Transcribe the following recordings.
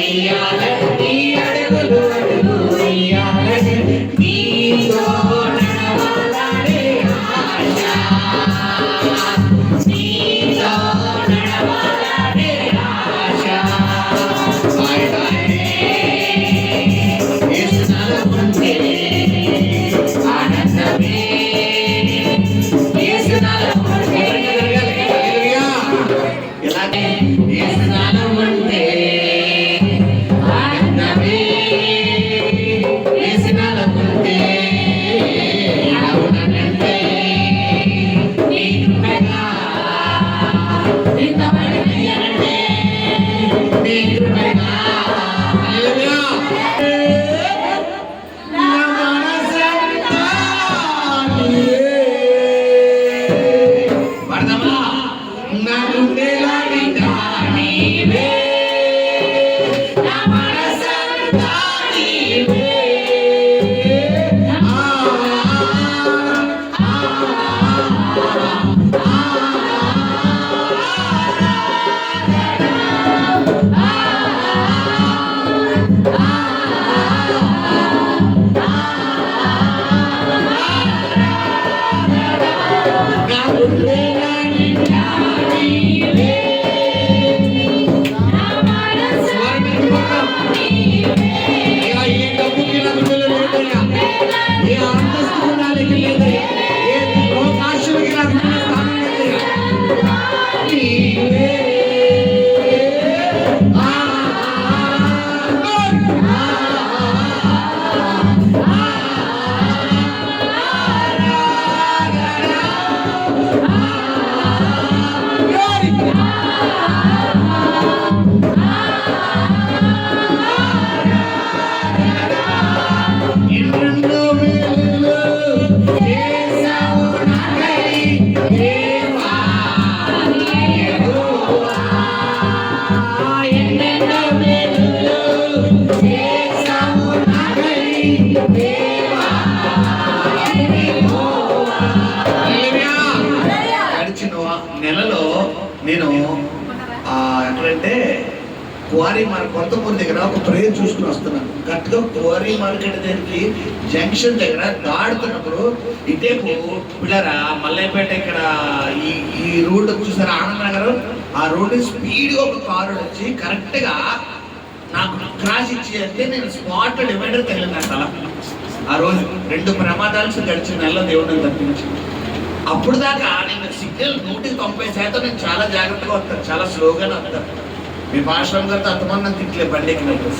వెయ్యాలని అడుగులు అడుగు వెయ్యాలని నా గుండెలో నిండా ఎక్కడంటే కువారీ మార్కెట్ కొత్తపూర్ దగ్గర ఒక ప్రేయర్ చూసుకుని వస్తున్నాను కరెక్ట్గా క్వారీ మార్కెట్ దగ్గరికి జంక్షన్ దగ్గర దాడుతున్నప్పుడు ఇటేపు పిల్లరా మల్లయ్యపేట ఇక్కడ ఈ ఈ రోడ్డు చూసారా ఆనంద నగర్? ఆ రోడ్డు స్పీడ్గా ఒక కారు వచ్చి కరెక్ట్గా నాకు క్రాష్ ఇచ్చి అంటే నేను స్పాట్ డివైడర్ తగిలిన నా ఆ రోజు రెండు ప్రమాదాలు గడిచిన నెలలో దేవుడిని తప్పించింది అప్పుడు దాకా నేను సిగ్నల్ నూటికి తొంభై శాతం నేను చాలా జాగ్రత్తగా వస్తాను చాలా స్లోగానే వస్తాను మీ భాషలో గారితో అర్థమని నాకు తిట్లే బండి ఎక్కినప్పుడు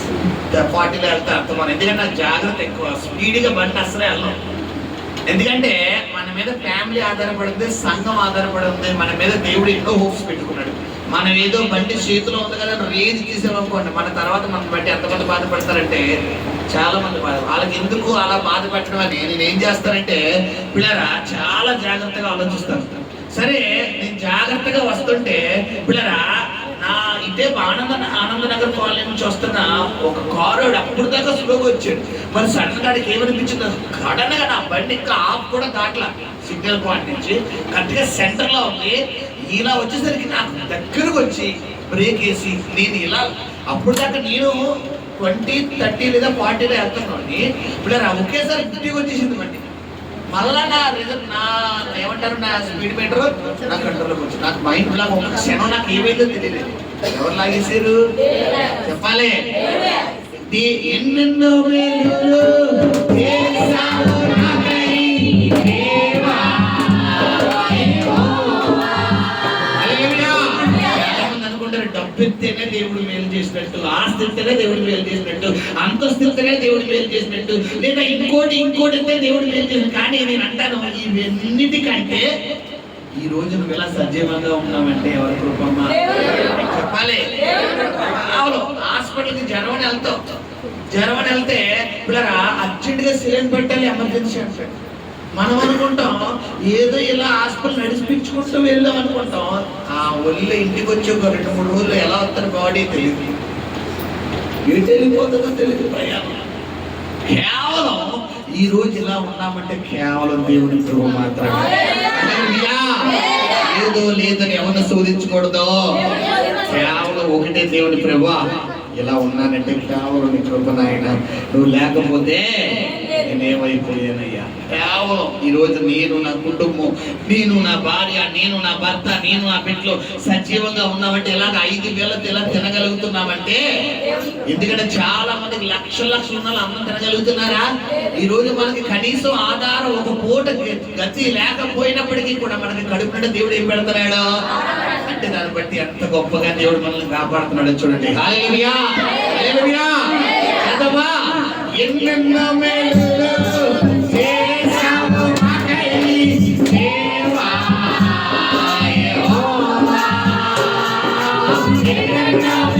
ఫార్టీలో వెళ్తే అర్థమని ఎందుకంటే నాకు జాగ్రత్త ఎక్కువ స్పీడ్గా బండి అసలే వెళ్ళను. ఎందుకంటే మన మీద ఫ్యామిలీ ఆధారపడింది సంఘం ఆధారపడి ఉంది మన మీద దేవుడు ఎన్నో హోప్స్ పెట్టుకున్నాడు. మనం ఏదో బండి చేతిలో ఉంది కదా రేజ్ రేంజ్ తీసామనుకోండి మన తర్వాత మనం బట్టి ఎంతమంది బాధపడతారంటే చాలా మంది బాధ వాళ్ళకి ఎందుకు అలా బాధపెట్టడం అని నేను ఏం చేస్తానంటే పిల్లరా చాలా జాగ్రత్తగా ఆలోచిస్తాను. సరే నేను జాగ్రత్తగా వస్తుంటే పిల్లరా నా ఇదే ఆనంద ఆనంద నగర్ కాలనీ నుంచి వస్తున్న ఒక కారు అప్పుడు దాకా స్లోగా వచ్చాడు. మరి సడన్గా ఏమనిపించింది సడన్గా నా బండి ఇంకా ఆఫ్ కూడా దాట్లా. సిగ్నల్ పాయింట్ నుంచి కరెక్ట్గా సెంటర్లో ఉంది. ఇలా వచ్చేసరికి నాకు దగ్గరకు వచ్చి బ్రేక్ వేసి నేను ఇలా అప్పుడు దాకా నేను ట్వంటీ థర్టీ లేదా ఫార్టీలో వెళ్తున్నాను. ఇప్పుడు ఒకేసారి ఫిఫ్టీ వచ్చేసింది బండి మళ్ళా నా రిజల్ట్ నా ఏమంటారు నా స్పీడ్ మీటర్ నా కంట్రోల్లోకి వచ్చింది నాకు మైండ్ బ్లాక్ ఒక క్షణం నాకు ఏమైందో తెలియలేదు. ఎవరు లాగేశారు? చెప్పాలి. ఎన్నెన్నో ఇస్తేనే దేవుడు మేలు చేసినట్టు ఆస్తి ఇస్తేనే దేవుడు మేలు చేసినట్టు అంతస్తు ఇస్తేనే దేవుడు మేలు చేసినట్టు లేదా ఇంకోటి ఇంకోటి ఇస్తే దేవుడు మేలు చేసినట్టు కానీ నేను అంటాను ఇవన్నిటికంటే ఈ రోజు నువ్వు ఇలా సజీవంగా ఉన్నావంటే ఎవరి కృపమ్మా? చెప్పాలి. అవును హాస్పిటల్కి జ్వరం వెళ్తావు జ్వరం వెళ్తే పిల్లరా అర్జెంట్గా సిలిండర్ పెట్టాలి ఎమర్జెన్సీ అంటాడు. మనం అనుకుంటాం ఏదో ఇలా హాస్పిటల్ నడిపించుకుంటూ వెళ్దాం అనుకుంటాం. ఆ ఒళ్ళు ఇంటికి వచ్చి ఒక రెండు మూడు రోజులు ఎలా వస్తారు బాడీ తెలియదు. ఎటు వెళ్ళిపోతుందో తెలియదు ప్రయాణం. కేవలం ఈ రోజు ఇలా ఉన్నామంటే కేవలం దేవుడి కృప మాత్రమే. ఏదో లేదని ఎవరిని శోధించకూడదు. కేవలం ఒకటే దేవుడి ప్రభు ఇలా ఉన్నానంటే కేవలం నీ కృప నాయన. నువ్వు లేకపోతే నేనేమైపోయానయ్యా. కేవలం ఈరోజు నేను నా కుటుంబం నేను నా భార్య నేను నా భర్త నేను నా బిడ్డలు సజీవంగా ఉన్నామంటే ఎలాగ ఐదు వేలతో ఎలా తినగలుగుతున్నామంటే? ఎందుకంటే చాలా మందికి లక్షల లక్షలు ఉన్న అన్నం తినగలుగుతున్నారా? ఈ రోజు మనకి కనీసం ఆధారం ఒక పూట గతి లేకపోయినప్పటికీ కూడా మనకి కడుపు నిండా దేవుడు ఏం పెడతాడు అంటే దాన్ని బట్టి ఎంత గొప్పగా దేవుడు మనల్ని కాపాడుతున్నాడు చూడండి. హల్లెలూయా! హల్లెలూయా! ఎన్నెన్నో ఎన్నెన్నో మేలులు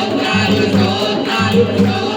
మహిమ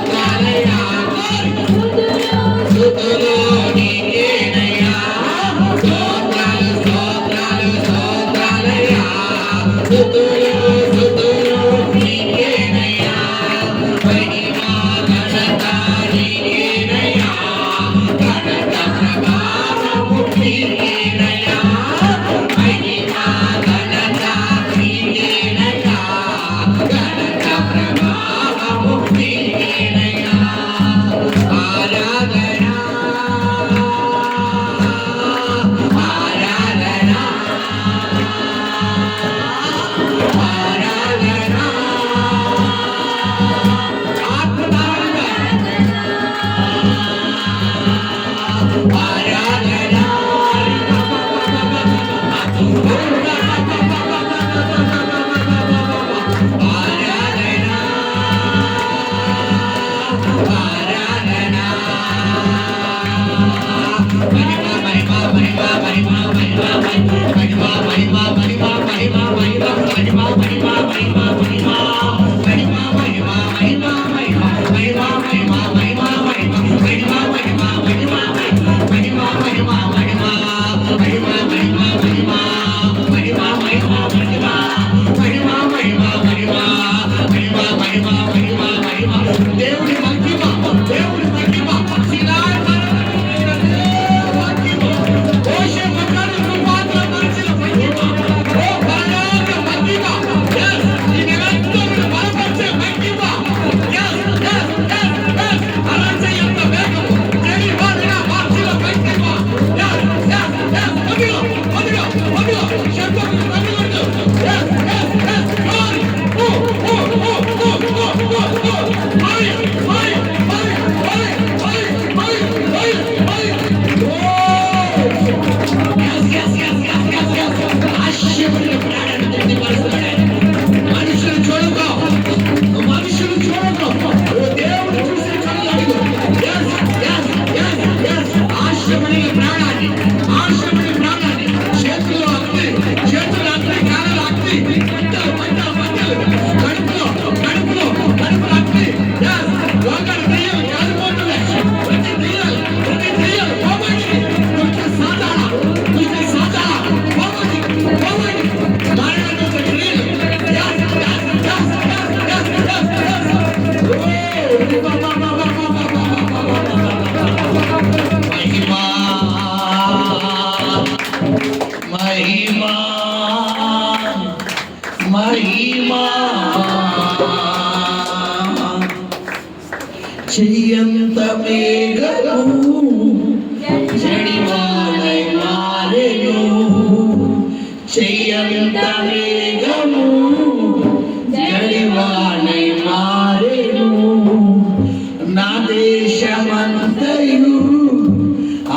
జ్ఞానమంతయు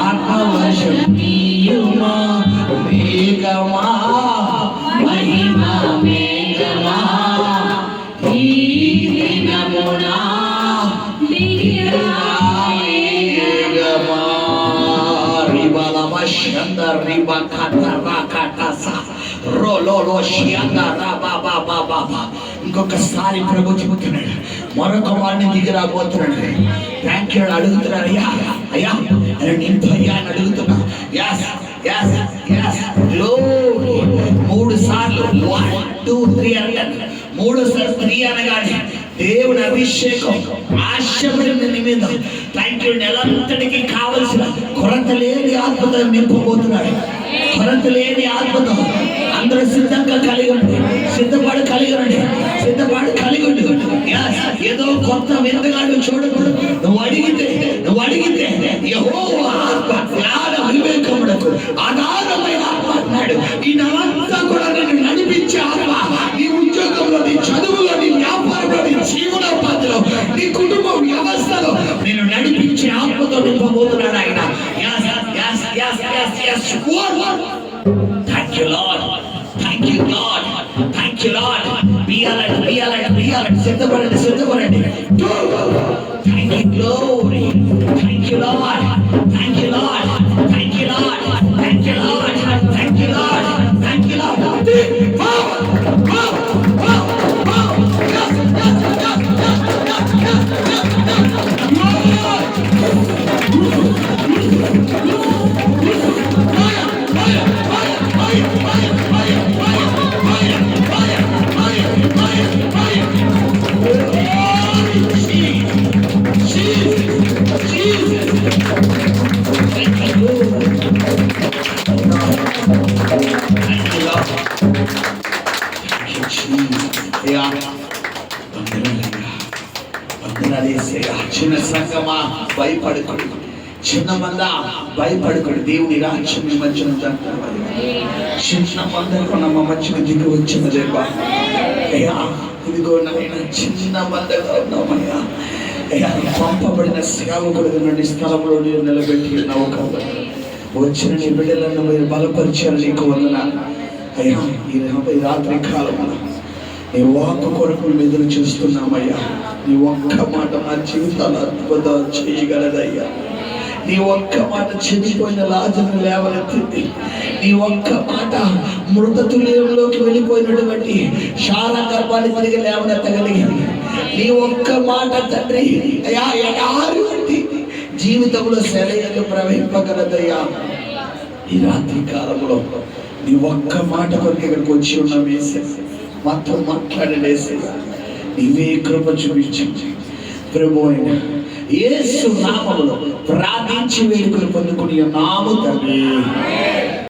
ఆత్మవశమీయుమా మేఘమా మహిమ మేఘమా ఈ దినమునా Shanda riba kata rakata sa rolo lo shanda raba baba baba ఇంకొకసారి ప్రభు చెబుతున్నాడు మరొక వాడిని దిగి రాబోతున్నాడు. థ్యాంక్ యూ అడుగుతున్నాడు. అయ్యా అయ్యా అని నింపయ్యా అని అడుగుతున్నా. యాస్ యాస్ యాస్ మూడు సార్లు. వన్ టూ త్రీ మూడు సార్ త్రీ అనగానే దేవుని అభిషేకం ఆశ్చర్యం నీ మీద. థ్యాంక్ యూ నెలంతటికి కావలసిన కొరత లేని ఆత్మతో నింపబోతున్నాడు. కొరత లేని ఆత్మతో అందరూ సిద్ధంగా కలిగి సిద్ధపడి కలిగి ఏదో కొత్త వింతగాడు చూడకూడదు నువ్వు అడిగితే నువ్వు అడిగితే యెహోవా ఆత్మ జ్ఞాన వివేకముడకు అనాథమైన ఆత్మ అన్నాడు ఈ నెలంతా కూడా నేను నడిపించే ఆత్మ నీ ఉద్యోగంలో నీ చదువులో నీ వ్యాపారంలో నీ జీవనోపాధిలో నీ కుటుంబ వ్యవస్థలో నేను నడిపించే ఆత్మతో నింపబోతున్నాడు ఆయన Yes, yes, yes, yes, yes. One. Thank you, Lord. Thank you, Lord. Thank you, Lord. Be alert, be alert, Accept the word, accept the word. Thank you, glory. Thank you, Lord. భయపడుకోడు. దేవుని రాజ్యం మీ మధ్యన చిన్న మందకు నమ్మ మంచి దిగి వచ్చిన దేవా? అయ్యా ఇదిగో నాయన చిన్న మందగా ఉన్నామయ్యా. అయ్యా పంపబడిన సేవకుడు నుండి స్థలంలో నేను నిలబెట్టి ఉన్నావు కాబట్టి వచ్చిన నీ బిడ్డలను మీరు బలపరిచారు నీకు వందన అయ్యా ఈ రాత్రి కాలంలో నీ వాక్ కొరకు ఎదురు చూస్తున్నామయ్యా. నీ ఒక్క మాట మా జీవితాలు అద్భుతం చేయగలదయ్యా. నీ ఒక్క మాట చెడిపోయిన లాజను లేవనెత్తింది. నీ ఒక్క మాట మృత తుల్యంలోకి వెళ్ళిపోయినటువంటి శారా గర్భాన్ని తిరిగి లేవనెత్తగలిగింది. నీ ఒక్క మాట తండ్రి అయ్యా ఎడారి వంటి జీవితంలో సెలయలు ప్రవహింపగలదయ్యా. ఈ రాత్రి కాలంలో నీ ఒక్క మాట కొరకు ఇక్కడికి వచ్చి ఉన్నాం వేసే మాతో మాట్లాడేసి నీవే కృప చూపించి. ప్రభు అయినా యేసు నామములో ప్రార్థించి వేడుకలు పొందుకుని నాము తండ్రి